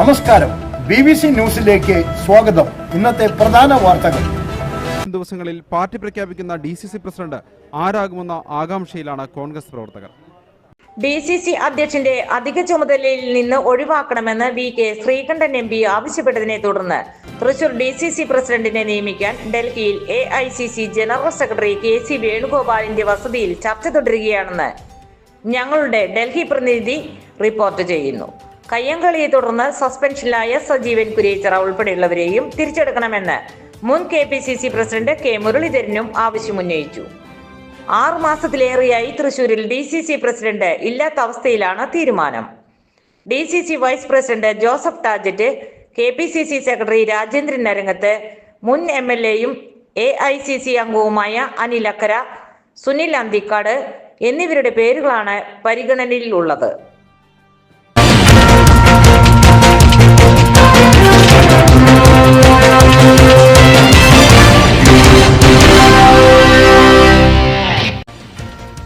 നമസ്കാരം. B B C ന്യൂസിലേക്ക് സ്വാഗതം. ഇന്നത്തെ പ്രധാന വാർത്തകൾ. ദിവസങ്ങളിൽ പാർട്ടി പ്രഖ്യാപിക്കുന്ന ഡി സി സി പ്രസിഡന്റ് ആരാകുമെന്ന ആകാംക്ഷയിലാണ് കോൺഗ്രസ് പ്രവർത്തകർ. ഡി സി സി അധ്യക്ഷന്റെ അധിക ചുമതലയിൽ നിന്ന് ഒഴിവാക്കണമെന്ന് V K Sreekandan M P ആവശ്യപ്പെട്ടതിനെ തുടർന്ന് തൃശൂർ ഡി സി സി പ്രസിഡന്റിനെ നിയമിക്കാൻ ഡൽഹിയിൽ A I C C general secretary K C വേണുഗോപാലിന്റെ വസതിയിൽ ചർച്ച തുടരുകയാണെന്ന് ഞങ്ങളുടെ ഡൽഹി പ്രതിനിധി റിപ്പോർട്ട് ചെയ്യുന്നു. കയ്യങ്കളിയെ തുടർന്ന് സസ്പെൻഷനിലായ സജീവൻ കുരേച്ചറ ഉൾപ്പെടെയുള്ളവരെയും തിരിച്ചെടുക്കണമെന്ന് മുൻ K P C C president K മുരളീധരനും ആവശ്യമുന്നയിച്ചു. ആറു മാസത്തിലേറെയായി തൃശൂരിൽ ഡി സി സി പ്രസിഡന്റ് ഇല്ലാത്ത അവസ്ഥയിലാണ് തീരുമാനം. D C C vice president Joseph Tajet K P C C secretary Rajendran Narangath മുൻ എം എൽ എയും എ ഐ സി സി അംഗവുമായ അനിൽ അക്കര സുനിൽ അന്തിക്കാട് എന്നിവരുടെ പേരുകളാണ് പരിഗണനയിലുള്ളത്.